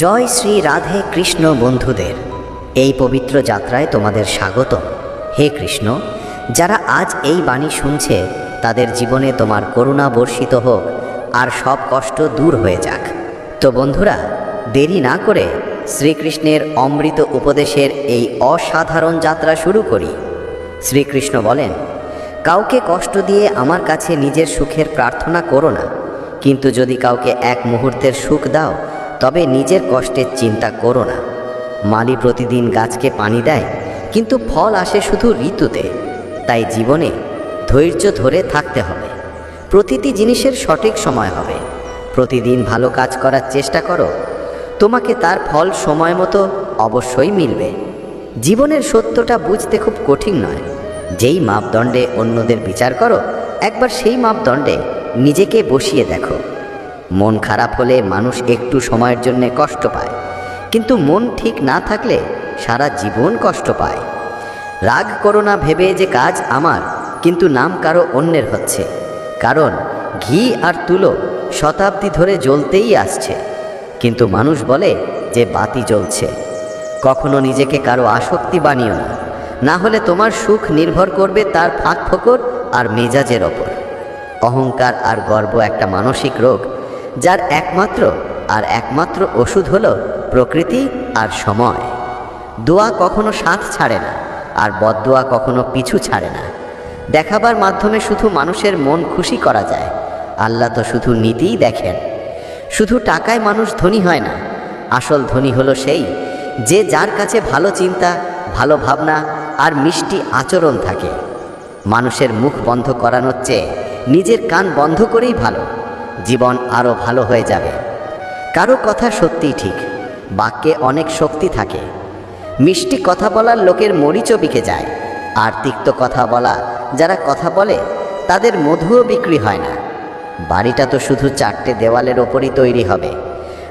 জয় শ্রী রাধে কৃষ্ণ বন্ধুদের। এই পবিত্র যাত্রায় তোমাদের স্বাগত হে কৃষ্ণ, যারা আজ এই বাণী শুনছে, তাদের জীবনে তোমার করুণা বর্ষিত হোক, আর সব কষ্ট দূর হয়ে যাক। তো বন্ধুরা, দেরি না করে শ্রীকৃষ্ণের অমৃত উপদেশের এই অসাধারণ যাত্রা শুরু করি। শ্রীকৃষ্ণ বলেন, কাউকে কষ্ট দিয়ে আমার কাছে নিজের সুখের প্রার্থনা করো না, কিন্তু যদি কাউকে এক মুহূর্তের সুখ দাও তবে নিজের কষ্টের চিন্তা করো না। মালি প্রতিদিন গাছকে পানি দেয়, কিন্তু ফল আসে শুধু ঋতুতে। তাই জীবনে ধৈর্য ধরে থাকতে হবে। প্রতিটি জিনিসের সঠিক সময় হবে। প্রতিদিন ভালো কাজ করার চেষ্টা করো। তোমাকে তার ফল সময় মতো অবশ্যই মিলবে। জীবনের সত্যটা বুঝতে খুব কঠিন নয়। যেই মাপদণ্ডে অন্যদের বিচার করো, একবার সেই মাপদণ্ডে নিজেকে বসিয়ে দেখো। মন খারাপ হলে মানুষ একটু সময়ের জন্য কষ্ট পায়। কিন্তু মন ঠিক না থাকলে সারা জীবন কষ্ট পায়। রাগ করো না ভেবে যে কাজ আমার, কিন্তু নাম কারও অন্যের হচ্ছে। কারণ ঘি আর তুলো শতাব্দী ধরে জ্বলতেই আসছে। কিন্তু মানুষ বলে যে বাতি জ্বলছে। কখনো নিজেকে কারও আসক্তি বানিও না। না হলে তোমার সুখ নির্ভর করবে তার ফাঁক ফোকর আর মেজাজের ওপর। অহংকার আর গর্ব একটা মানসিক রোগ। যার একমাত্র আর একমাত্র ওষুধ হলো প্রকৃতি আর সময়। দোয়া কখনো সাথ ছাড়ে না, আর বদদোয়া কখনো পিছু ছাড়ে না। দেখাবার মাধ্যমে শুধু মানুষের মন খুশি করা যায়, আল্লাহ তো শুধু নীতিই দেখেন। শুধু টাকায় মানুষ ধনী হয় না, আসল ধনী হলো সেই, যে যার কাছে ভালো চিন্তা, ভালো ভাবনা আর মিষ্টি আচরণ থাকে। মানুষের মুখ বন্ধ করানোর চেয়ে নিজের কান বন্ধ করেই ভালো। জীবন আরও ভালো হয়ে যাবে। কারও কথা সত্যিই ঠিক, বাক্যে অনেক শক্তি থাকে। মিষ্টি কথা বলার লোকের মরিচও বিকে যায়, আর তিক্ত কথা বলা, যারা কথা বলে, তাদের মধুও বিক্রি হয় না। বাড়িটা তো শুধু চারটে দেওয়ালের ওপরই তৈরি হবে।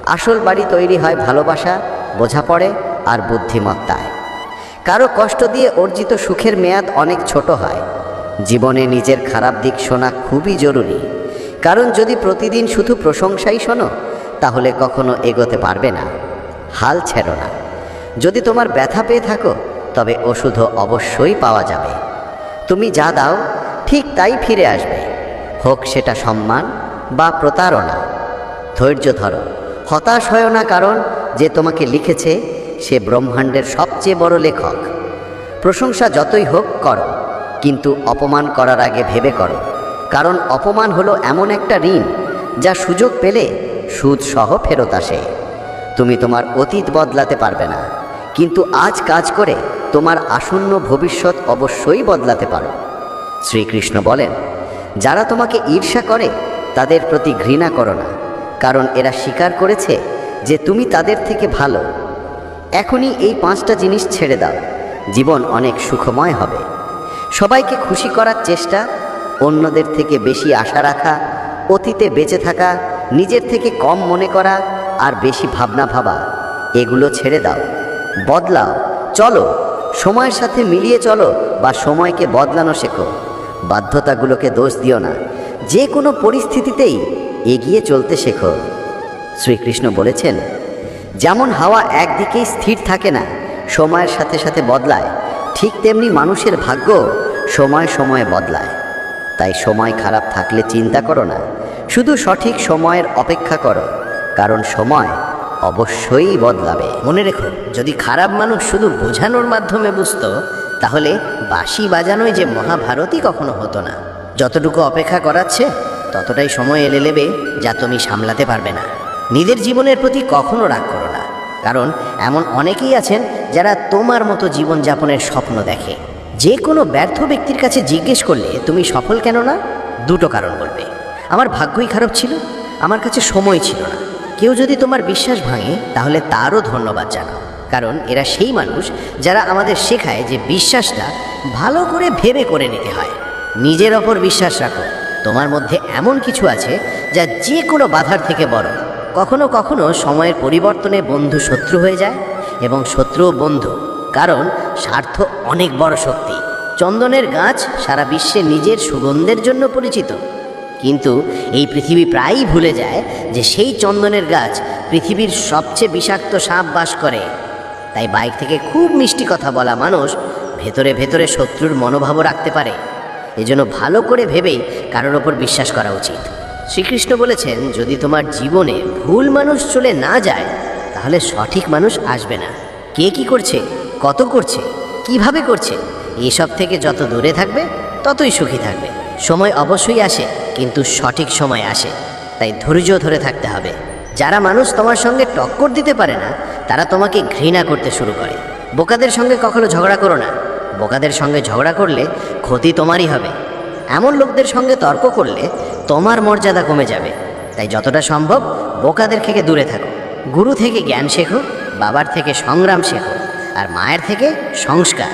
আসল বাড়ি তৈরি হয় ভালোবাসা, বোঝাপড়ে আর বুদ্ধিমত্তায়। কারও কষ্ট দিয়ে অর্জিত সুখের মেয়াদ অনেক ছোট হয়। জীবনে নিজের খারাপ দিক শোনা খুবই জরুরি। কারণ যদি প্রতিদিন শুধু প্রশংসাই শোনো, তাহলে কখনো এগোতে পারবে না। হাল ছেড়ো না। যদি তোমার ব্যথা পেয়ে থাকো, তবে ওষুধও অবশ্যই পাওয়া যাবে। তুমি যা দাও, ঠিক তাই ফিরে আসবে। হোক সেটা সম্মান বা প্রতারণা। ধৈর্য ধরো। হতাশ হয় না কারণ যে তোমাকে লিখেছে, সে ব্রহ্মাণ্ডের সবচেয়ে বড় লেখক। প্রশংসা যতই হোক করো, কিন্তু অপমান করার আগে ভেবে করো। কারণ অপমান হলো এমন একটা ঋণ যা সুযোগ পেলে সুদ সহ ফেরত আসে। তুমি তোমার অতীত বদলাতে পারবে না, কিন্তু আজ কাজ করে তোমার আসন্ন ভবিষ্যৎ অবশ্যই বদলাতে পারো। শ্রীকৃষ্ণ বলেন, যারা তোমাকে ঈর্ষা করে, তাদের প্রতি ঘৃণা করো না, কারণ এরা স্বীকার করেছে যে তুমি তাদের থেকে ভালো। এখনই এই পাঁচটা জিনিস ছেড়ে দাও, জীবন অনেক সুখময় হবে। সবাইকে খুশি করার চেষ্টা অন্যদের থেকে বেশি আশা রাখা, অতীতে বেঁচে থাকা, নিজের থেকে কম মনে করা আর বেশি ভাবনা ভাবা, এগুলো ছেড়ে দাও, বদলাও, চলো, সময়ের সাথে মিলিয়ে চলো বা সময়কে বদলানো শেখো, বাধ্যতাগুলোকে দোষ দিও না, যে কোনো পরিস্থিতিতেই এগিয়ে চলতে শেখো, শ্রীকৃষ্ণ বলেছেন, যেমন হাওয়া একদিকেই স্থির থাকে না, সময়ের সাথে সাথে বদলায়, ঠিক তেমনি মানুষের ভাগ্য সময় সময়ে বদলায়। তাই সময় খারাপ থাকলে চিন্তা করো না। শুধু সঠিক সময়ের অপেক্ষা করো, কারণ সময় অবশ্যই বদলাবে। মনে রেখো, যদি খারাপ মানুষ শুধু বোঝানোর মাধ্যমে বুঝত, তাহলে বাঁশি বাজানোই যে মহাভারতই কখনো হতো না। যতটুকু অপেক্ষা করাচ্ছে, ততটাই সময় এলে নেবে যা তুমি সামলাতে পারবে না। নিজের জীবনের প্রতি কখনো রাগ করো না, কারণ এমন অনেকেই আছেন যারা তোমার মতো জীবনযাপনের স্বপ্ন দেখে। যে কোনো ব্যর্থ ব্যক্তির কাছে জিজ্ঞেস করলে তুমি সফল কেন না দুটো কারণ বলবে। আমার ভাগ্যই খারাপ ছিল, আমার কাছে সময় ছিল না। কেউ যদি তোমার বিশ্বাস ভাঙে, তাহলে তারও ধন্যবাদ জানাও। কারণ এরা সেই মানুষ যারা আমাদের শেখায় যে বিশ্বাসটা ভালো করে ভেবে করে নিতে হয়। নিজের ওপর বিশ্বাস রাখো, তোমার মধ্যে এমন কিছু আছে যা যে কোনো বাধার থেকে বড়। কখনো কখনো সময়ের পরিবর্তনে বন্ধু শত্রু হয়ে যায় এবং শত্রুও বন্ধু। কারণ স্বার্থ অনেক বড় শক্তি। চন্দনের গাছ সারা বিশ্বে নিজের সুগন্ধের জন্য পরিচিত। কিন্তু এই পৃথিবী প্রায়ই ভুলে যায় যে সেই চন্দনের গাছ পৃথিবীর সবচেয়ে বিষাক্ত সাপ বাস করে। তাই বাইক থেকে খুব মিষ্টি কথা বলা মানুষ ভেতরে ভেতরে শত্রুর মনোভাবও রাখতে পারে। এজন্য ভালো করে ভেবেই কারোর ওপর বিশ্বাস করা উচিত। শ্রীকৃষ্ণ বলেছেন, যদি তোমার জীবনে ভুল মানুষ চলে না যায়, তাহলে সঠিক মানুষ আসবে না। কে কি করছে? কত করছে? কীভাবে করছে? এসব থেকে যত দূরে থাকবে, ততই সুখী থাকবে। সময় অবশ্যই আসে, কিন্তু সঠিক সময় আসে। তাই ধৈর্য ধরে থাকতে হবে। যারা মানুষ তোমার সঙ্গে টক্কর দিতে পারে না, তারা তোমাকে ঘৃণা করতে শুরু করে। বোকাদের সঙ্গে কখনো ঝগড়া করো না। বোকাদের সঙ্গে ঝগড়া করলে ক্ষতি তোমারই হবে। এমন লোকদের সঙ্গে তর্ক করলে তোমার মর্যাদা কমে যাবে। তাই যতটা সম্ভব বোকাদের থেকে দূরে থাকো। গুরু থেকে জ্ঞান শেখো, বাবার থেকে সংগ্রাম শেখো। আর মায়ের থেকে সংস্কার।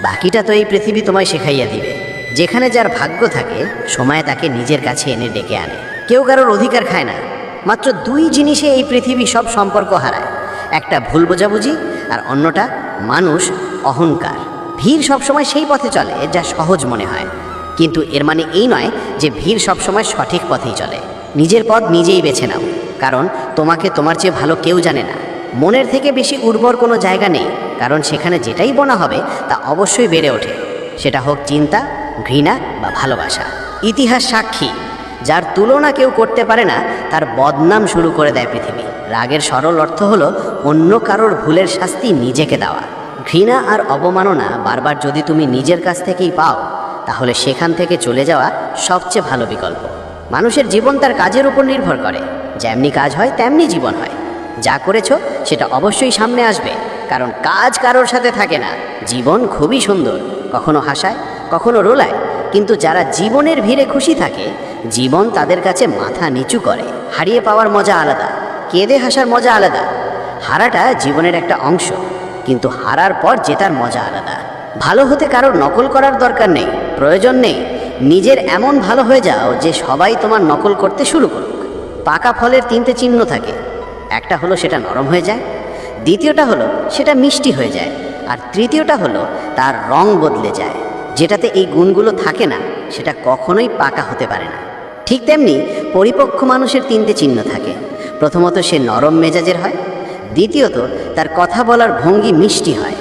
বাকিটা তো এই পৃথিবী তোমায় শেখাইয়া দিবে। যেখানে যার ভাগ্য থাকে, সময় তাকে নিজের কাছে এনে ডেকে আনে। কেউ কারোর অধিকার খায় না। মাত্র দুই জিনিসে এই পৃথিবী সব সম্পর্ক হারায়। একটা ভুল বোঝাবুঝি আর অন্যটা মানুষ অহংকার। ভিড় সবসময় সেই পথে চলে যা সহজ মনে হয়। কিন্তু এর মানে এই নয় যে ভিড় সবসময় সঠিক পথেই চলে। নিজের পথ নিজেই বেছে নাও। কারণ তোমাকে তোমার চেয়ে ভালো কেউ জানে না। মনের থেকে বেশি উর্বর কোনো জায়গা নেই, কারণ সেখানে যেটাই বোনা হবে তা অবশ্যই বেড়ে ওঠে। সেটা হোক চিন্তা, ঘৃণা বা ভালোবাসা। ইতিহাস সাক্ষী, যার তুলনা কেউ করতে পারে না, তার বদনাম শুরু করে দেয় পৃথিবী। রাগের সরল অর্থ হলো, অন্য কারোর ভুলের শাস্তি নিজেকে দেওয়া। ঘৃণা আর অবমাননা বারবার যদি তুমি নিজের কাছ থেকেই পাও, তাহলে সেখান থেকে চলে যাওয়া সবচেয়ে ভালো বিকল্প। মানুষের জীবন তার কাজের উপর নির্ভর করে। যেমনি কাজ হয়, তেমনি জীবন হয়। যা করেছ সেটা অবশ্যই সামনে আসবে, কারণ কাজ কারোর সাথে থাকে না। জীবন খুবই সুন্দর, কখনো হাসায়, কখনো রোলায়, কিন্তু যারা জীবনের ভিড়ে খুশি থাকে, জীবন তাদের কাছে মাথা নিচু করে। হারিয়ে পাওয়ার মজা আলাদা, কেঁদে হাসার মজা আলাদা। হারাটা জীবনের একটা অংশ, কিন্তু হারার পর জেতার মজা আলাদা। ভালো হতে কারোর নকল করার দরকার নেই, প্রয়োজন নেই। নিজের এমন ভালো হয়ে যাও যে সবাই তোমার নকল করতে শুরু করুক। পাকা ফলের তিনটে চিহ্ন থাকে একটা হলো সেটা নরম হয়ে যায়, দ্বিতীয়টা হলো সেটা মিষ্টি হয়ে যায়, আর তৃতীয়টা হলো তার রং বদলে যায়, যেটাতে এই গুণগুলো থাকে না, সেটা কখনোই পাকা হতে পারে না। ঠিক তেমনি পরিপক্ক মানুষের তিনটে চিহ্ন থাকে, প্রথমত সে নরম মেজাজের হয়, দ্বিতীয়ত তার কথা বলার ভঙ্গি মিষ্টি হয়,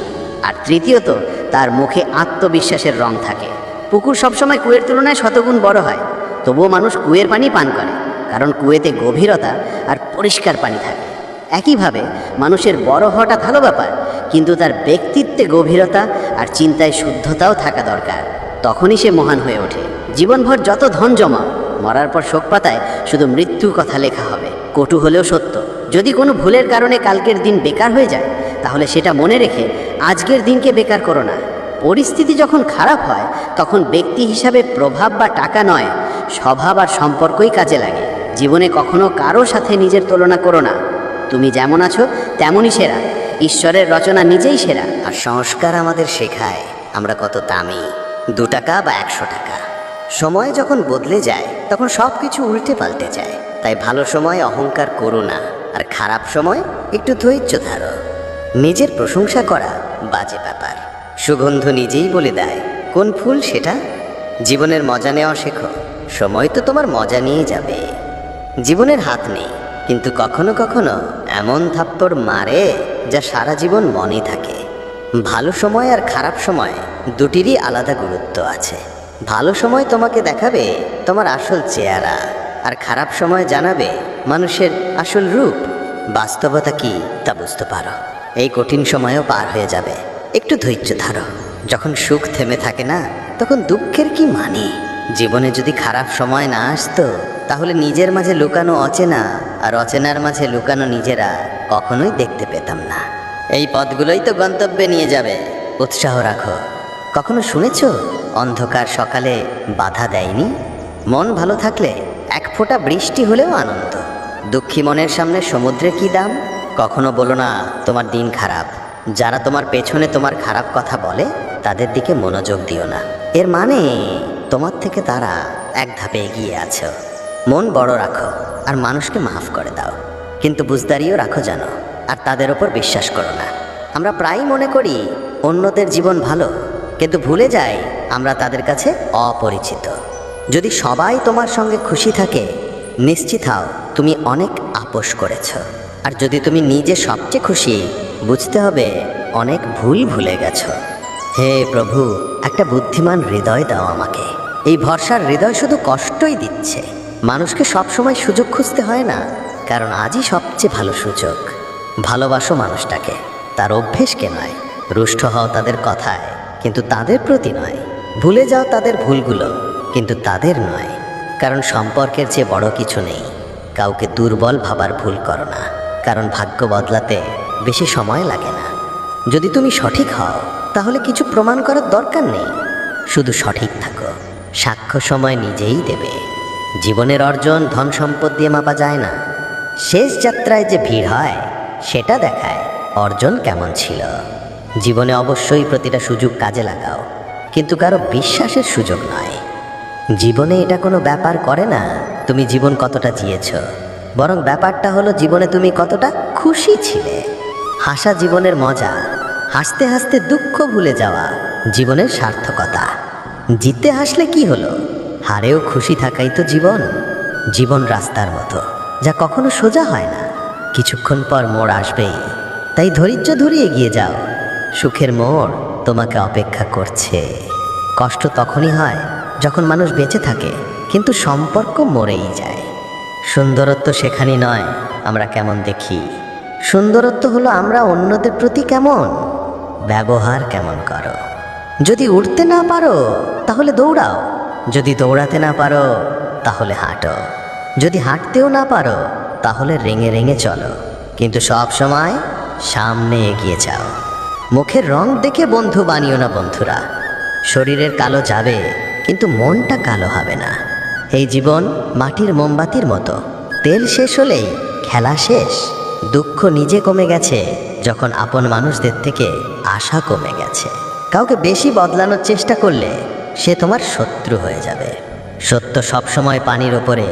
আর তৃতীয়ত তার মুখে আত্মবিশ্বাসের রং থাকে। পুকুর সবসময় কুয়ের তুলনায় শতগুণ বড় হয়, তবুও মানুষ কুয়ের পানি পান করে। কারণ কুয়েতে গভীরতা আর পরিষ্কার পানি থাকে। একইভাবে মানুষের বড় হওয়াটা ভালো ব্যাপার, কিন্তু তার ব্যক্তিত্বে গভীরতা আর চিন্তায় শুদ্ধতাও থাকা দরকার। তখনই সে মহান হয়ে ওঠে। জীবনভর যত ধন জমা, মরার পর শোক পাতায় শুধু মৃত্যুর কথা লেখা হবে। কটু হলেও সত্য, যদি কোনো ভুলের কারণে কালকের দিন বেকার হয়ে যায়, তাহলে সেটা মনে রেখে আজকের দিনকে বেকার করো না। পরিস্থিতি যখন খারাপ হয়, তখন ব্যক্তি হিসাবে প্রভাব বা টাকা নয়, স্বভাব আর সম্পর্কই কাজে লাগে। জীবনে কখনো কারও সাথে নিজের তুলনা করো না। তুমি যেমন আছো, তেমনই সেরা। ঈশ্বরের রচনা নিজেই সেরা। আর সংস্কার আমাদের শেখায়। আমরা কত দামি। দু টাকা বা একশো টাকা। সময় যখন বদলে যায়, তখন সব কিছু উল্টে পাল্টে যায়। তাই ভালো সময় অহংকার করো না। আর খারাপ সময় একটু ধৈর্য ধারো। নিজের প্রশংসা করা বাজে ব্যাপার। সুগন্ধ নিজেই বলে দেয়, কোন ফুল সেটা? জীবনের মজা নেওয়া শেখো। সময় তো তোমার মজা নিয়ে যাবে। জীবনের হাত নেই। কিন্তু কখনো কখনো এমন থাপ্পড় মারে যা সারা জীবন মনে থাকে। ভালো সময় আর খারাপ সময় দুটিরই আলাদা গুরুত্ব আছে। ভালো সময় তোমাকে দেখাবে তোমার আসল চেহারা, আর খারাপ সময় জানাবে মানুষের আসল রূপ। বাস্তবতা কি তা বুঝতে পারো। এই কঠিন সময়ও পার হয়ে যাবে। একটু ধৈর্য ধারো। যখন সুখ থেমে থাকে না, তখন দুঃখের কি মানে? জীবনে যদি খারাপ সময় না আসতো তাহলে নিজের মাঝে লুকানো অচেনা আর অচেনার মাঝে লুকানো নিজেরা কখনোই দেখতে পেতাম না। এই পথগুলোই তো গন্তব্যে নিয়ে যাবে। উৎসাহ রাখো। কখনো শুনেছ? অন্ধকার সকালে বাধা দেয়নি? মন ভালো থাকলে এক ফোঁটা বৃষ্টি হলেও আনন্দ। দুঃখী মনের সামনে সমুদ্রে কি দাম? কখনো বলো না, তোমার দিন খারাপ। যারা তোমার পেছনে তোমার খারাপ কথা বলে, তাদের দিকে মনোযোগ দিও না। এর মানে তোমার থেকে তারা এক ধাপে এগিয়ে আছো। মন বড় রাখো, আর মানুষকে মাফ করে দাও। কিন্তু বুঝদারিও রাখো জানো, আর তাদের ওপর বিশ্বাস করো না। আমরা প্রায় মনে করি, অন্যদের জীবন ভালো, কিন্তু ভুলে যাই আমরা তাদের কাছে অপরিচিত। যদি সবাই তোমার সঙ্গে খুশি থাকে, নিশ্চিত হও, তুমি অনেক আপোষ করেছ। আর যদি তুমি নিজে সবচেয়ে খুশি, বুঝতে হবে অনেক ভুল ভুলে গেছো। হে প্রভু, একটা বুদ্ধিমান হৃদয় দাও আমাকে। এই ভরসার হৃদয় শুধু কষ্টই দিচ্ছে। মানুষকে সবসময় সুযোগ খুঁজতে হয় না, কারণ আজই সবচেয়ে ভালো সুযোগ ভালোবাসো মানুষটাকে, তার অভ্যেসকে নয়। রুষ্ট হও তাদের কথায়, কিন্তু তাদের প্রতি নয়। ভুলে যাও তাদের ভুলগুলো, কিন্তু তাদের নয়। কারণ সম্পর্কের চেয়ে বড় কিছু নেই। কাউকে দুর্বল ভাবার ভুল করো না, কারণ ভাগ্য বদলাতে বেশি সময় লাগে না। যদি তুমি সঠিক হও, তাহলে কিছু প্রমাণ করার দরকার নেই। শুধু সঠিক থাকো, সাক্ষ্য সময় নিজেই দেবে। জীবনের অর্জন ধন সম্পদ দিয়ে মাপা যায় না। শেষ যাত্রায় যে ভিড় হয়, সেটা দেখায় অর্জন কেমন ছিল। জীবনে অবশ্যই প্রতিটা সুযোগ কাজে লাগাও, কিন্তু কারও বিশ্বাসের সুযোগ নয়। জীবনে এটা কোনো ব্যাপার করে না, তুমি জীবন কতটা জিয়েছ, বরং ব্যাপারটা হলো জীবনে তুমি কতটা খুশি ছিলে। হাসা জীবনের মজা, হাসতে হাসতে দুঃখ ভুলে যাওয়া জীবনের সার্থকতা। জিতে হাসলে কি হলো? হারেও খুশি থাকাই তো জীবন। জীবন রাস্তার মতো, যা কখনো সোজা হয় না। কিছুক্ষণ পর মোড় আসবেই। তাই ধৈর্য ধরে এগিয়ে যাও। সুখের মোড় তোমাকে অপেক্ষা করছে। কষ্ট তখনই হয় যখন মানুষ বেঁচে থাকে, কিন্তু সম্পর্ক মরেই যায়। সুন্দরত্ব সেখানেই নয়, আমরা কেমন দেখি? সুন্দরত্ব হলো আমরা অন্যদের প্রতি কেমন? ব্যবহার কেমন করো? যদি উঠতে না পারো, তাহলে দৌড়াও। যদি দৌড়াতে না পারো, তাহলে হাঁটো। যদি হাঁটতেও না পারো, তাহলে রেঙে রেঙে চলো। কিন্তু সব সময় সামনে এগিয়ে যাও। মুখের রং দেখে বন্ধু বানিও না বন্ধুরা। শরীরের কালো যাবে, কিন্তু মনটা কালো হবে না। এই জীবন মাটির মোমবাতির মতো। তেল শেষ হলেই খেলা শেষ। দুঃখ নিজে কমে গেছে, যখন আপন মানুষদের থেকে আশা কমে গেছে। কাউকে বেশি বদলানোর চেষ্টা করলে সে তোমার শত্রু হয়ে যাবে। সত্য সবসময় পানির ওপরে,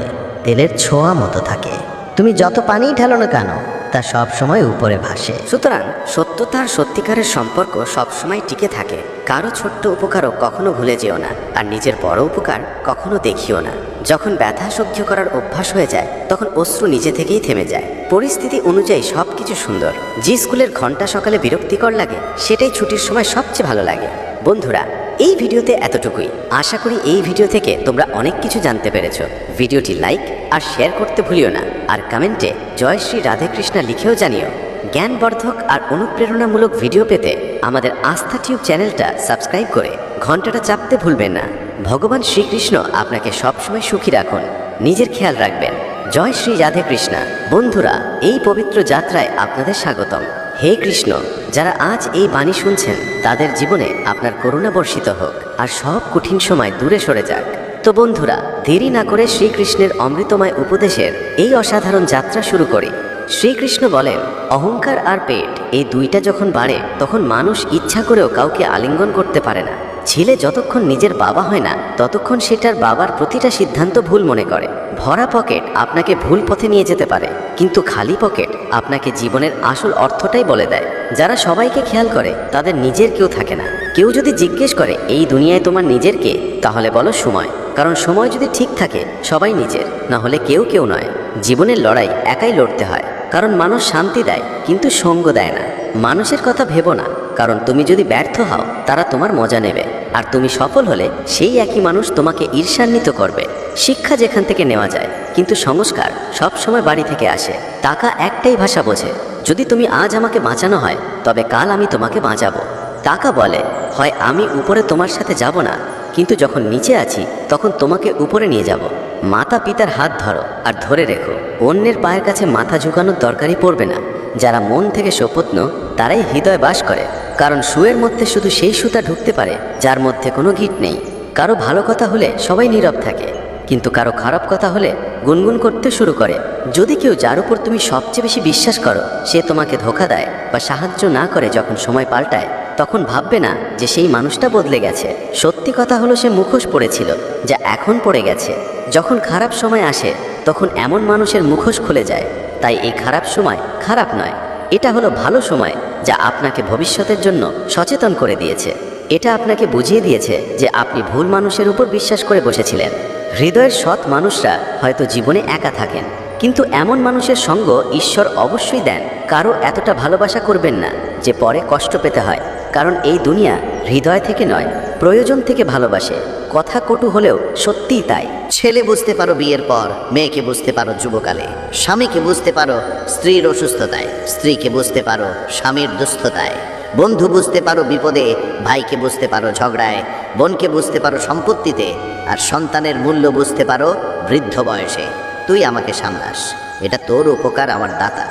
তেলের ছোঁয়া মতো থাকে। তুমি যত পানিই ঢালো না কেন, তা সব সময় উপরে ভাসে। সুতরাং সত্যতা আর সত্যিকারের সম্পর্ক সবসময় টিকে থাকে। কারও ছোট্ট উপকারও কখনো ভুলে যেও না, আর নিজের বড় উপকার কখনো দেখিও না। যখন ব্যথা সহ্য করার অভ্যাস হয়ে যায়, তখন অশ্রু নিজে থেকেই থেমে যায়। পরিস্থিতি অনুযায়ী সব কিছু সুন্দর। যে স্কুলের ঘণ্টা সকালে বিরক্তিকর লাগে, সেটাই ছুটির সময় সবচেয়ে ভালো লাগে। বন্ধুরা এই ভিডিওতে এতটুকুই। আশা করি এই ভিডিও থেকে তোমরা অনেক কিছু জানতে পেরেছ। ভিডিওটি লাইক আর শেয়ার করতে ভুলিও না। আর কমেন্টে জয় শ্রী রাধেকৃষ্ণা লিখেও জানিও। জ্ঞানবর্ধক আর অনুপ্রেরণামূলক ভিডিও পেতে আমাদের আস্থা টিউব চ্যানেলটা সাবস্ক্রাইব করে ঘন্টাটা চাপতে ভুলবেন না। ভগবান শ্রীকৃষ্ণ আপনাকে সবসময় সুখী রাখুন। নিজের খেয়াল রাখবেন। জয় শ্রী রাধে কৃষ্ণা। বন্ধুরা, এই পবিত্র যাত্রায় আপনাদের স্বাগতম। হে কৃষ্ণ, যারা আজ এই বাণী শুনছেন, তাদের জীবনে আপনার করুণা বর্ষিত হোক, আর সব কঠিন সময় দূরে সরে যাক। তো বন্ধুরা, দেরি না করে শ্রীকৃষ্ণের অমৃতময় উপদেশের এই অসাধারণ যাত্রা শুরু করি। শ্রীকৃষ্ণ বলেন, অহংকার আর পেট, এই দুইটা যখন বাড়ে, তখন মানুষ ইচ্ছা করেও কাউকে আলিঙ্গন করতে পারে না। ছেলে যতক্ষণ নিজের বাবা হয় না, ততক্ষণ সেটার বাবার প্রতিটা সিদ্ধান্ত ভুল মনে করে। ভরা পকেট আপনাকে ভুল পথে নিয়ে যেতে পারে, কিন্তু খালি পকেট আপনাকে জীবনের আসল অর্থটাই বলে দেয়। যারা সবাইকে খেয়াল করে, তাদের নিজের কেউ থাকে না। কেউ যদি জিজ্ঞেস করে, এই দুনিয়ায় তোমার নিজের কে? তাহলে বলো, সময়। কারণ সময় যদি ঠিক থাকে, সবাই নিজের, না হলে কেউ কেউ নয়। জীবনের লড়াই একাই লড়তে হয়। কারণ মানুষ শান্তি দেয়, কিন্তু সঙ্গ দেয় না। মানুষের কথা ভেবো না। কারণ তুমি যদি ব্যর্থ হও, তারা তোমার মজা নেবে। আর তুমি সফল হলে, সেই একই মানুষ তোমাকে ঈর্ষান্বিত করবে। শিক্ষা যেখান থেকে নেওয়া যায়, কিন্তু সংস্কার সব সময় বাড়ি থেকে আসে। টাকা একটাই ভাষা বোঝে। যদি তুমি আজ আমাকে বাঁচানো হয়, তবে কাল আমি তোমাকে বাঁচাবো। টাকা বলে, হয় আমি উপরে তোমার সাথে যাব না, কিন্তু যখন নিচে আছি, তখন তোমাকে উপরে নিয়ে যাব। মাতা পিতার হাত ধরো আর ধরে রেখো। অন্যের পায়ের কাছে মাথা ঝুঁকানোর দরকারই পড়বে না। যারা মন থেকে শপথন তারাই হৃদয় বাস করে, কারণ সুয়ের মধ্যে শুধু সেই সুতা ঢুকতে পারে, যার মধ্যে কোনো গিট নেই। কারও ভালো কথা হলে সবাই নীরব থাকে, কিন্তু কারও খারাপ কথা হলে গুনগুন করতে শুরু করে। যদি কেউ যার উপর তুমি সবচেয়ে বেশি বিশ্বাস করো, সে তোমাকে ধোকা দেয় বা সাহায্য না করে যখন সময় পাল্টায়, তখন ভাববে না যে সেই মানুষটা বদলে গেছে। সত্যি কথা হলো সে মুখোশ পড়েছিল, যা এখন পড়ে গেছে। যখন খারাপ সময় আসে, তখন এমন মানুষের মুখোশ খুলে যায়। তাই এই খারাপ সময় খারাপ নয়। এটা হলো ভালো সময়, যা আপনাকে ভবিষ্যতের জন্য সচেতন করে দিয়েছে। এটা আপনাকে বুঝিয়ে দিয়েছে যে আপনি ভুল মানুষের উপর বিশ্বাস করে বসেছিলেন। হৃদয়ের সৎ মানুষরা হয়তো জীবনে একা থাকেন, কিন্তু এমন মানুষের সঙ্গ ঈশ্বর অবশ্যই দেন। কারও এতটা ভালোবাসা করবেন না যে পরে কষ্ট পেতে হয়, কারণ এই দুনিয়া হৃদয় থেকে নয়, প্রয়োজন থেকে ভালোবাসে। কথা কটু হলেও সত্যিই তাই। ছেলে বুঝতে পারো বিয়ের পর, মেয়েকে বুঝতে পারো যুবকালে। স্বামীকে বুঝতে পারো স্ত্রীর অসুস্থতায়। স্ত্রীকে বুঝতে পারো স্বামীর দুস্থতায়। বন্ধু বুঝতে পারো বিপদে, ভাইকে বুঝতে পারো ঝগড়ায়। বোনকে বুঝতে পারো সম্পত্তিতে। আর সন্তানের মূল্য বুঝতে পারো বৃদ্ধ বয়সে। তুই আমাকে সামলাস। এটা তোর উপকার, আমার দাতা।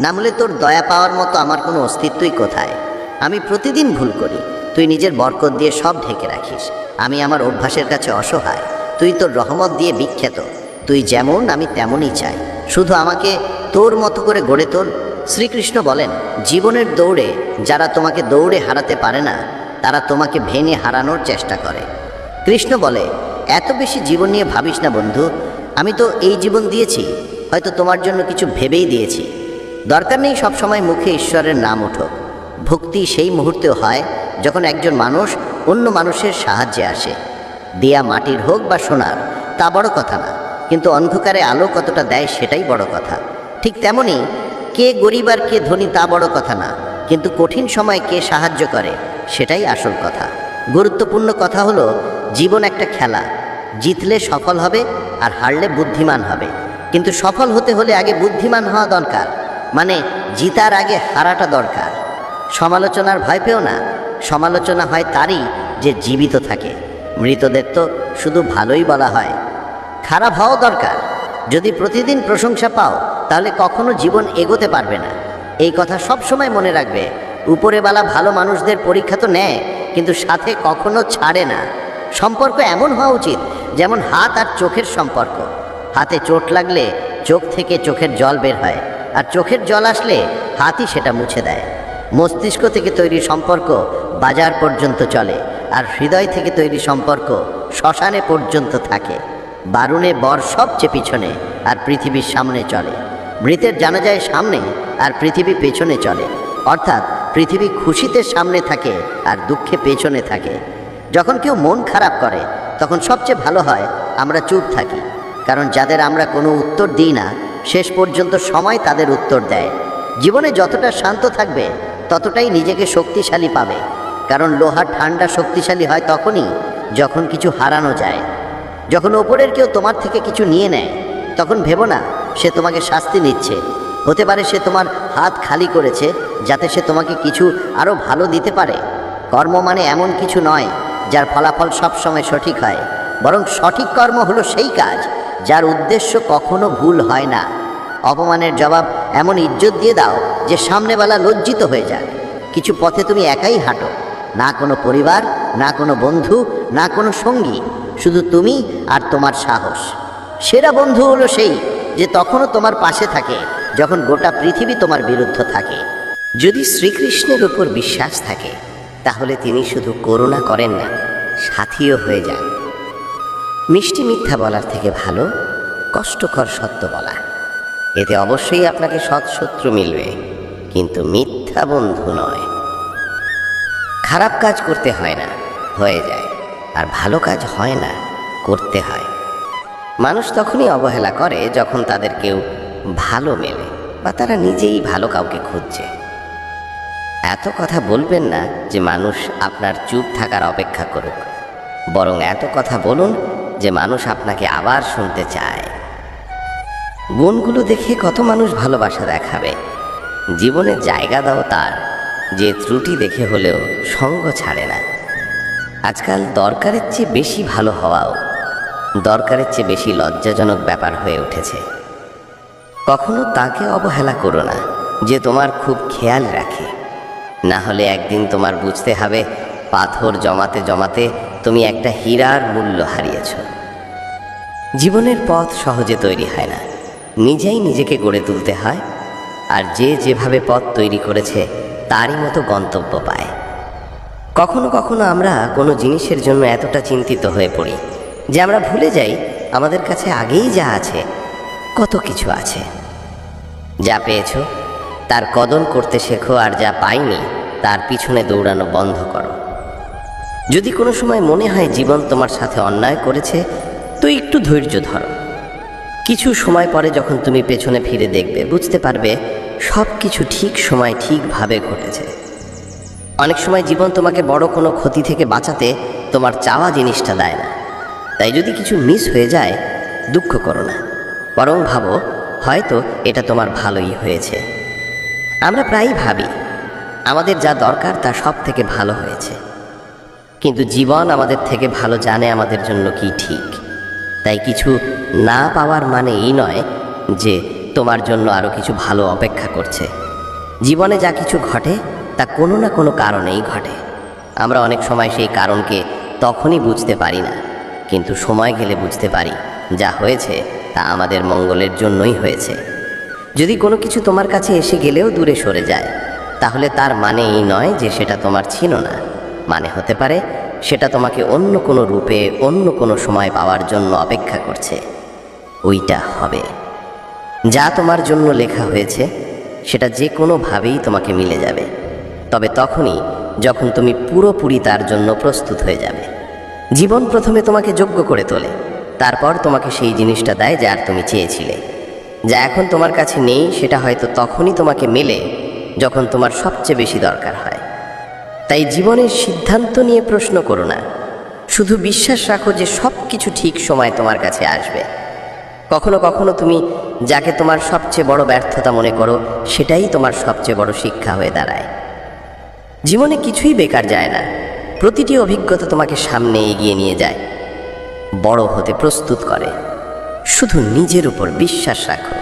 না হলে তোর দয়া পাওয়ার মতো আমার কোনো অস্তিত্বই কোথায়? আমি প্রতিদিন ভুল করি। তুই নিজের বরকত দিয়ে সব ঢেকে রাখিস। আমি আমার অভ্যাসের কাছে অসহায়। তুই তোর রহমত দিয়ে বিখ্যাত। তুই যেমন আমি তেমনই চাই। শুধু আমাকে তোর মতো করে গড়ে তোল। শ্রীকৃষ্ণ বলেন, জীবনের দৌড়ে যারা তোমাকে দৌড়ে হারাতে পারে না, তারা তোমাকে ভেঙে হারানোর চেষ্টা করে। কৃষ্ণ বলে, এত বেশি জীবন নিয়ে ভাবিস না বন্ধু। আমি তো এই জীবন দিয়েছি। হয়তো তোমার জন্য কিছু ভেবেই দিয়েছি। দরকার নেই সবসময় মুখে ঈশ্বরের নাম উঠুক। ভক্তি সেই মুহূর্তেও হয় যখন একজন মানুষ অন্য মানুষের সাহায্যে আসে। দেয়া মাটির হোক বা সোনার, তা বড় কথা না, কিন্তু অন্ধকারে আলো কতটা দেয় সেটাই বড় কথা। ঠিক তেমনি কে গরিব আর কে ধনী তা বড় কথা না, কিন্তু কঠিন সময় কে সাহায্য করে, সেটাই আসল কথা। গুরুত্বপূর্ণ কথা হলো, জীবন একটা খেলা। জিতলে সফল হবে আর হারলে বুদ্ধিমান হবে। কিন্তু সফল হতে হলে আগে বুদ্ধিমান হওয়া দরকার মানে জিতার আগে হারাটা দরকার। সমালোচনার ভয় পেও না। সমালোচনা হয় তারই যে জীবিত থাকে। মৃতদের তো শুধু ভালোই বলা হয়। খারাপ হওয়া দরকার। যদি প্রতিদিন প্রশংসা পাও, তাহলে কখনো জীবন এগোতে পারবে না। এই কথা সব সময় মনে রাখবে। উপরেওয়ালা ভালো মানুষদের পরীক্ষা তো নেয়, কিন্তু সাথে কখনো ছাড়ে না। সম্পর্ক এমন হওয়া উচিত, যেমন হাত আর চোখের সম্পর্ক। হাতে চোট লাগলে চোখ থেকে চোখের জল বের হয়, আর চোখের জল আসলে হাতই সেটা মুছে দেয়। মস্তিষ্ক থেকে তৈরি সম্পর্ক বাজার পর্যন্ত চলে আর হৃদয় থেকে তৈরি সম্পর্ক শ্মশানে পর্যন্ত থাকে। বারুণে বর সবচেয়ে পিছনে আর পৃথিবীর সামনে চলে। মৃতের জানা যায় সামনে আর পৃথিবী পেছনে চলে। অর্থাৎ পৃথিবী খুশিতে সামনে থাকে আর দুঃখে পেছনে থাকে। যখন কেউ মন খারাপ করে, তখন সবচেয়ে ভালো হয় আমরা চুপ থাকি। কারণ যাদের আমরা কোনো উত্তর দিই না, শেষ পর্যন্ত সময় তাদের উত্তর দেয়। জীবনে যতটা শান্ত থাকবে ততটাই নিজেকে শক্তিশালী পাবে, কারণ লোহা ঠান্ডা শক্তিশালী হয় তখনই যখন কিছু হারানো যায়। যখন ওপরের কেউ তোমার থেকে কিছু নিয়ে নেয়, তখন ভেবো না, সে তোমাকে শাস্তি নিচ্ছে। হতে পারে সে তোমার হাত খালি করেছে, যাতে সে তোমাকে কিছু আরও ভালো দিতে পারে। কর্ম মানে এমন কিছু নয়, যার ফলাফল সবসময় সঠিক হয়, বরং সঠিক কর্ম হলো সেই কাজ, যার উদ্দেশ্য কখনো ভুল হয় না। অপমানের জবাব এমন ইজ্জত দিয়ে দাও যে সামনেবেলা লজ্জিত হয়ে যায়। কিছু পথে তুমি একাই হাঁটো। না কোনো পরিবার, না কোনো বন্ধু, না কোনো সঙ্গী। শুধু তুমি আর তোমার সাহস। সেরা বন্ধু হলো সেই যে তখনও তোমার পাশে থাকে, যখন গোটা পৃথিবী তোমার বিরুদ্ধ থাকে। যদি শ্রীকৃষ্ণের উপর বিশ্বাস থাকে, তাহলে তিনি শুধু করুণা করেন না, সাথীও হয়ে যান। মিষ্টি মিথ্যা বলার থেকে ভালো, কষ্টকর সত্য বলা। এতে অবশ্যই আপনাকে সৎশত্রু মিলবে, কিন্তু মিথ্যা বন্ধু নয়। খারাপ কাজ করতে হয় না, হয়ে যায়, আর ভালো কাজ হয় না, করতে হয়। মানুষ তখনই অবহেলা করে যখন তাদের কেউ ভালো মেলে, বা তারা নিজেই ভালো কাউকে খুঁজছে। এত কথা বলবেন না যে মানুষ আপনার চুপ থাকার অপেক্ষা করুক, বরং এত কথা বলুন যে মানুষ আপনাকে আবার শুনতে চায়। গুণগুলো দেখে কত মানুষ ভালোবাসা দেখাবে। জীবনে জায়গা দাও তার, যে ত্রুটি দেখে হলেও সঙ্গ ছাড়ে না। আজকাল দরকারের চেয়ে বেশি ভালো হওয়াও দরকারের চেয়ে বেশি লজ্জাজনক ব্যাপার হয়ে উঠেছে। কখনো তাকে অবহেলা করো না, যে তোমার খুব খেয়াল রাখে। না হলে একদিন তোমার বুঝতে হবে, পাথর জমাতে জমাতে তুমি একটা হীরার মূল্য হারিয়েছ। জীবনের পথ সহজে তৈরি হয় না। নিজেই নিজেকে গড়ে তুলতে হয়। আর যে যেভাবে পথ তৈরি করেছে, তারই মতো গন্তব্য পায়। কখনো কখনো আমরা কোনো জিনিসের জন্য এতটা চিন্তিত হয়ে পড়ি যে আমরা ভুলে যাই আমাদের কাছে আগেই যা আছে, কত কিছু আছে। যা পেয়েছ, তার কদর করতে শেখো আর যা পাইনি, তার পিছনে দৌড়ানো বন্ধ করো। যদি কোনো সময় মনে হয় জীবন তোমার সাথে অন্যায় করেছে, তো একটু ধৈর্য ধরো। কিছু সময় পরে যখন তুমি পেছনে ফিরে দেখবে, বুঝতে পারবে সব কিছু ঠিক সময় ঠিকভাবে ঘটেছে। অনেক সময় জীবন তোমাকে বড় কোনো ক্ষতি থেকে বাঁচাতে তোমার চাওয়া জিনিসটা দেয় না। তাই যদি কিছু মিস হয়ে যায়, দুঃখ করো না। বরং ভাবো, হয়তো এটা তোমার ভালোই হয়েছে। আমরা প্রায়ই ভাবি, আমাদের যা দরকার তা সব থেকে ভালো হয়েছে। কিন্তু জীবন আমাদের থেকে ভালো জানে আমাদের জন্য কি ঠিক। তাই কিছু না পাওয়ার মানে এই নয় যে তোমার জন্য আরও কিছু ভালো অপেক্ষা করছে। জীবনে যা কিছু ঘটে, তা কোনো না কোনো কারণেই ঘটে। আমরা অনেক সময় সেই কারণকে তখনই বুঝতে পারি না, কিন্তু সময় গেলে বুঝতে পারি যা হয়েছে, তা আমাদের মঙ্গলের জন্যই হয়েছে। যদি কোনো কিছু তোমার কাছে এসে গেলেও দূরে সরে যায়, তাহলে তার মানে এই নয় যে সেটা তোমার ছিল না। মানে হতে পারে সেটা তোমাকে অন্য কোনো রূপে, অন্য কোনো সময় পাওয়ার জন্য অপেক্ষা করছে। ওইটা হবে। যা তোমার জন্য লেখা হয়েছে, সেটা যে কোনোভাবেই তোমাকে মিলে যাবে। তবে তখনই যখন তুমি পুরোপুরি তার জন্য প্রস্তুত হয়ে যাবে। জীবন প্রথমে তোমাকে যোগ্য করে তোলে। তারপর তোমাকে সেই জিনিসটা দেয় যার তুমি চেয়েছিলে। যা এখন তোমার কাছে নেই, সেটা হয়তো তখনই তোমাকে মেলে, যখন তোমার সবচেয়ে বেশি দরকার হয়। তাই জীবনের সিদ্ধান্ত নিয়ে প্রশ্ন করো না। শুধু বিশ্বাস রাখো যে সব কিছু ঠিক সময় তোমার কাছে আসবে। কখনো কখনো তুমি যাকে তোমার সবচেয়ে বড় ব্যর্থতা মনে করো, সেটাই তোমার সবচেয়ে বড় শিক্ষা হয়ে দাঁড়ায়। জীবনে কিছুই বেকার যায় না। প্রতিটি অভিজ্ঞতা তোমাকে সামনে এগিয়ে নিয়ে যায়। বড় হতে প্রস্তুত করে। শুধু নিজের উপর বিশ্বাস রাখো।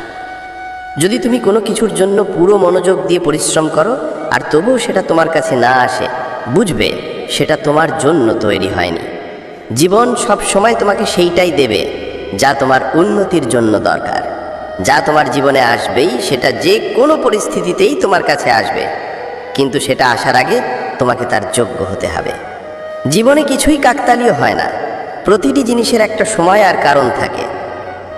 যদি তুমি কোনো কিছুর জন্য পুরো মনোযোগ দিয়ে পরিশ্রম করো আর তবুও সেটা তোমার কাছে না আসে। বুঝবে, সেটা তোমার জন্য তৈরি হয়নি। জীবন সব সময় তোমাকে সেইটাই দেবে, যা তোমার উন্নতির জন্য দরকার। যা তোমার জীবনে আসবেই, সেটা যে কোনো পরিস্থিতিতেই তোমার কাছে আসবে। কিন্তু সেটা আসার আগে তোমাকে তার যোগ্য হতে হবে। জীবনে কিছুই কাকতালীয় হয় না। প্রতিটি জিনিসের একটা সময় আর কারণ থাকে।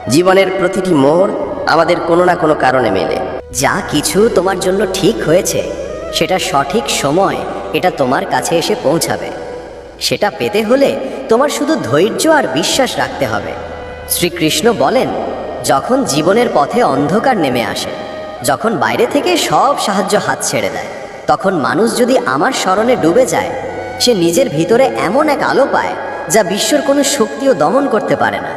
জীবনের প্রতিটি মোড় আমাদের কোনো না কোনো কারণে মেলে। যা কিছু তোমার জন্য ঠিক হয়েছে সেটা সঠিক সময় এটা তোমার কাছে এসে পৌঁছাবে। সেটা পেতে হলে তোমার শুধু ধৈর্য আর বিশ্বাস রাখতে হবে। শ্রীকৃষ্ণ বলেন, যখন জীবনের পথে অন্ধকার নেমে আসে, যখন বাইরে থেকে সব সাহায্য হাত ছেড়ে দেয়, তখন মানুষ যদি আমার স্মরণে ডুবে যায়, সে নিজের ভিতরে এমন এক আলো পায় যা বিশ্বর কোনো শক্তিও দমন করতে পারে না।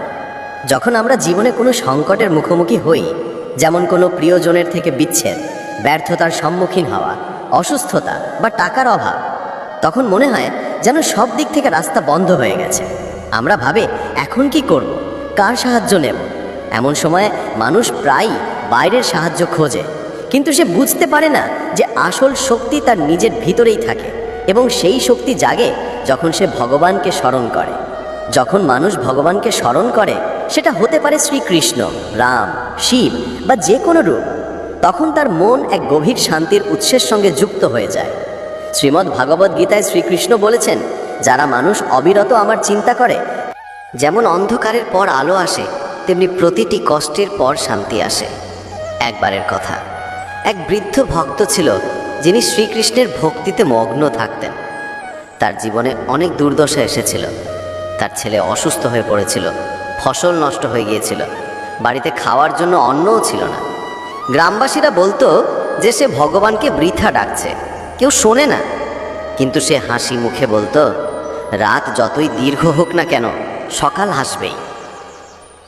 যখন আমরা জীবনে কোনো সংকটের মুখোমুখি হই, যেমন কোনো প্রিয়জনের থেকে বিচ্ছেদ, ব্যর্থতার সম্মুখীন হওয়া অসুস্থতা বা টাকার অভাব। তখন মনে হয় যেন সব দিক থেকে রাস্তা বন্ধ হয়ে গেছে। আমরা ভাবে, এখন কি করব? কার সাহায্য নেব? এমন সময় মানুষ প্রায়ই বাইরের সাহায্য খোঁজে। কিন্তু সে বুঝতে পারে না যে আসল শক্তি তার নিজের ভিতরেই থাকে এবং সেই শক্তি জাগে যখন সে ভগবানকে স্মরণ করে। যখন মানুষ ভগবানকে স্মরণ করে, সেটা হতে পারে শ্রীকৃষ্ণ, রাম, শিব বা যে কোনো রূপ। তখন তার মন এক গভীর শান্তির উৎসের সঙ্গে যুক্ত হয়ে যায়। শ্রীমদ্ ভাগবত গীতায় শ্রীকৃষ্ণ বলেছেন, যারা মানুষ অবিরত আমার চিন্তা করে, যেমন অন্ধকারের পর আলো আসে, তেমনি প্রতিটি কষ্টের পর শান্তি আসে। একবারের কথা। এক বৃদ্ধ ভক্ত ছিল, যিনি শ্রীকৃষ্ণের ভক্তিতে মগ্ন থাকতেন। তার জীবনে অনেক দুর্দশা এসেছিল। তার ছেলে অসুস্থ হয়ে পড়েছিল, ফসল নষ্ট হয়ে গিয়েছিল, বাড়িতে খাওয়ার জন্য অন্নও ছিল না। গ্রামবাসীরা বলতো যে সে ভগবানকে বৃথা ডাকছে। কেউ শোনে না। কিন্তু সে হাসি মুখে বলতো, রাত যতই দীর্ঘ হোক না কেন, সকাল হাসবেই।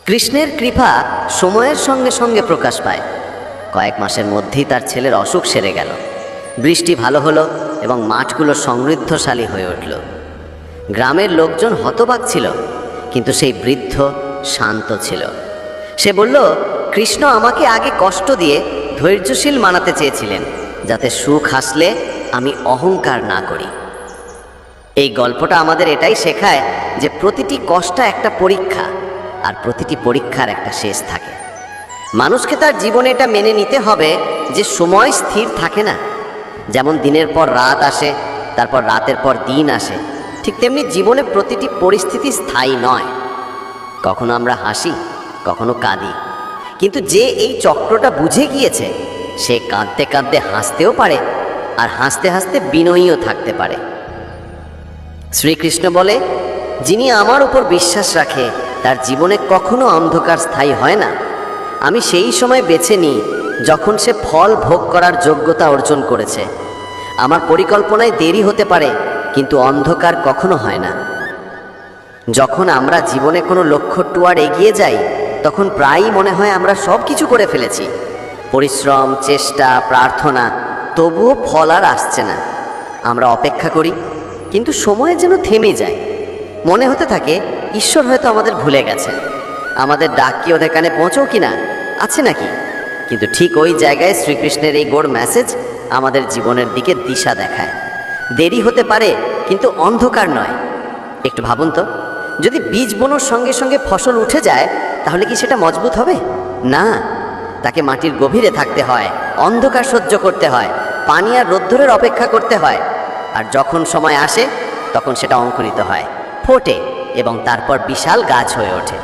কৃষ্ণের কৃপা সময়ের সঙ্গে সঙ্গে প্রকাশ পায়। কয়েক মাসের মধ্যেই তার ছেলের অসুখ সেরে গেল। বৃষ্টি ভালো হলো এবং মাঠগুলো সমৃদ্ধশালী হয়ে উঠল। গ্রামের লোকজন হতবাক ছিল, কিন্তু সেই বৃদ্ধ শান্ত ছিল। সে বলল কৃষ্ণ আমাকে আগে কষ্ট দিয়ে ধৈর্যশীল মানাতে চেয়েছিলেন, যাতে সুখ হাসলে আমি অহংকার না করি। এই গল্পটা আমাদের এটাই শেখায় যে প্রতিটি কষ্ট একটা পরীক্ষা, আর প্রতিটি পরীক্ষার একটা শেষ থাকে। মানুষকে তার জীবনে এটা মেনে নিতে হবে যে সময় স্থির থাকে না। যেমন দিনের পর রাত আসে, তারপর রাতের পর দিন আসে, ঠিক তেমনি জীবনে প্রতিটি পরিস্থিতি স্থায়ী নয়। কখনো আমরা হাসি, কখনো কাঁদি। কিন্তু যে এই চক্রটা বুঝে গিয়েছে, সে কাঁদতে কাঁদতে হাসতেও পারে আর হাসতে হাসতে বিনয়ীও থাকতে পারে। শ্রীকৃষ্ণ বলে, যিনি আমার উপর বিশ্বাস রাখে, তার জীবনে কখনো অন্ধকার স্থায়ী হয় না। আমি সেই সময় বেছে নিই যখন সে ফল ভোগ করার যোগ্যতা অর্জন করেছে। আমার পরিকল্পনায় দেরি হতে পারে, কিন্তু অন্ধকার কখনো হয় না। যখন আমরা জীবনে কোনো লক্ষ্য টুয়ার এগিয়ে যাই তখন প্রায়ই মনে হয় আমরা সব কিছু করে ফেলেছি। পরিশ্রম, চেষ্টা, প্রার্থনা, তবুও ফল আর আসছে না। আমরা অপেক্ষা করি, কিন্তু সময় যেন থেমে যায়। মনে হতে থাকে, ঈশ্বর হয়তো আমাদের ভুলে গেছেন। আমাদের ডাক কি ওদের কানে পৌঁছও কি না আছে নাকি? কিন্তু ঠিক ওই জায়গায় শ্রীকৃষ্ণের এই গোড় মেসেজ আমাদের জীবনের দিকে দিশা দেখায়। দেরি হতে পারে, কিন্তু অন্ধকার নয়। একটু ভাবুন তো, যদি বীজ বোনোর সঙ্গে সঙ্গে ফসল উঠে যায় তাহলে কি সেটা মজবুত হবে? না। তাকে মাটির গভীরে থাকতে হয়, অন্ধকার সহ্য করতে হয়, পানি আর রোদ্দুরের অপেক্ষা করতে হয়। আর যখন সময় আসে, তখন সেটা অঙ্কুরিত হয়, ফোটে এবং তারপর বিশাল গাছ হয়ে ওঠে।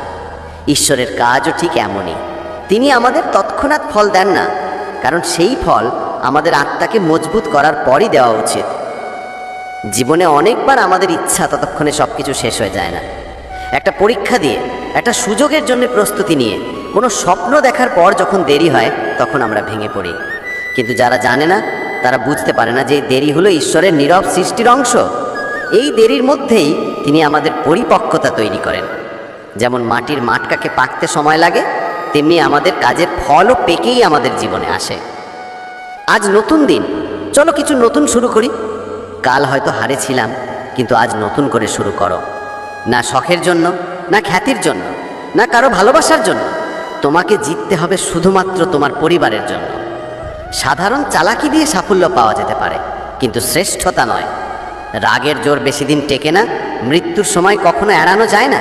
ঈশ্বরের কাজও ঠিক এমনই। তিনি আমাদের তৎক্ষণাৎ ফল দেন না, কারণ সেই ফল আমাদের আত্মাকে মজবুত করার পরই দেওয়া উচিত। জীবনে অনেকবার আমাদের ইচ্ছা ততক্ষণে সব কিছু শেষ হয়ে যায় না। একটা পরীক্ষা দিয়ে, একটা সুযোগের জন্য প্রস্তুতি নিয়ে। কোনো স্বপ্ন দেখার পর যখন দেরি হয়, তখন আমরা ভেঙে পড়ি। কিন্তু যারা জানে না, তারা বুঝতে পারে না যে দেরি হলো ঈশ্বরের নীরব সৃষ্টির অংশ। এই দেরির মধ্যেই তিনি আমাদের পরিপক্কতা তৈরি করেন। যেমন মাটির মাটকাকে পাকতে সময় লাগে, তেমনি আমাদের কাজের ফলও পেকেই আমাদের জীবনে আসে। আজ নতুন দিন। চলো কিছু নতুন শুরু করি। কাল হয়তো হারেছিলাম কিন্তু আজ নতুন করে শুরু করো। না শখের জন্য, না খ্যাতির জন্য, না কারও ভালোবাসার জন্য। তোমাকে জিততে হবে শুধুমাত্র তোমার পরিবারের জন্য। সাধারণ চালাকি দিয়ে সাফল্য পাওয়া যেতে পারে, কিন্তু শ্রেষ্ঠতা নয়। রাগের জোর বেশি দিন টেকে না, মৃত্যুর সময় কখনো এড়ানো যায় না।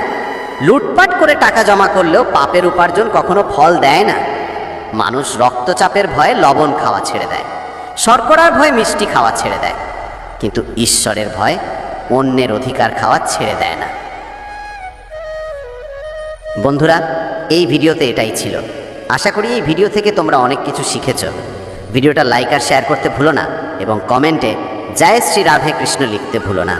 লুটপাট করে টাকা জমা করলেও পাপের উপার্জন কখনো ফল দেয় না। মানুষ রক্তচাপের ভয়ে লবণ খাওয়া ছেড়ে দেয়, শর্করার ভয়ে মিষ্টি খাওয়া ছেড়ে দেয়, কিন্তু ঈশ্বরের ভয় অন্যের অধিকার খাওয়া ছেড়ে দেয় না। বন্ধুরা, এই ভিডিওতে এটাই ছিল। আশা করি এই ভিডিও থেকে তোমরা অনেক কিছু শিখেছ। ভিডিওটা লাইক আর শেয়ার করতে ভুলো না এবং কমেন্টে জয় শ্রী রাধে কৃষ্ণ লিখতে ভুলো না।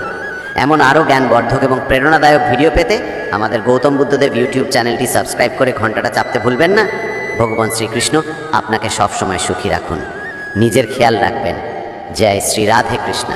এমন আরও জ্ঞানবর্ধক এবং প্রেরণাদায়ক ভিডিও পেতে আমাদের গৌতম বুদ্ধদেব ইউটিউব চ্যানেলটি সাবস্ক্রাইব করে ঘন্টাটা চাপতে ভুলবেন না। ভগবান শ্রীকৃষ্ণ আপনাকে সবসময় সুখী রাখুন। নিজের খেয়াল রাখবেন। জয় শ্রী রাধে কৃষ্ণ।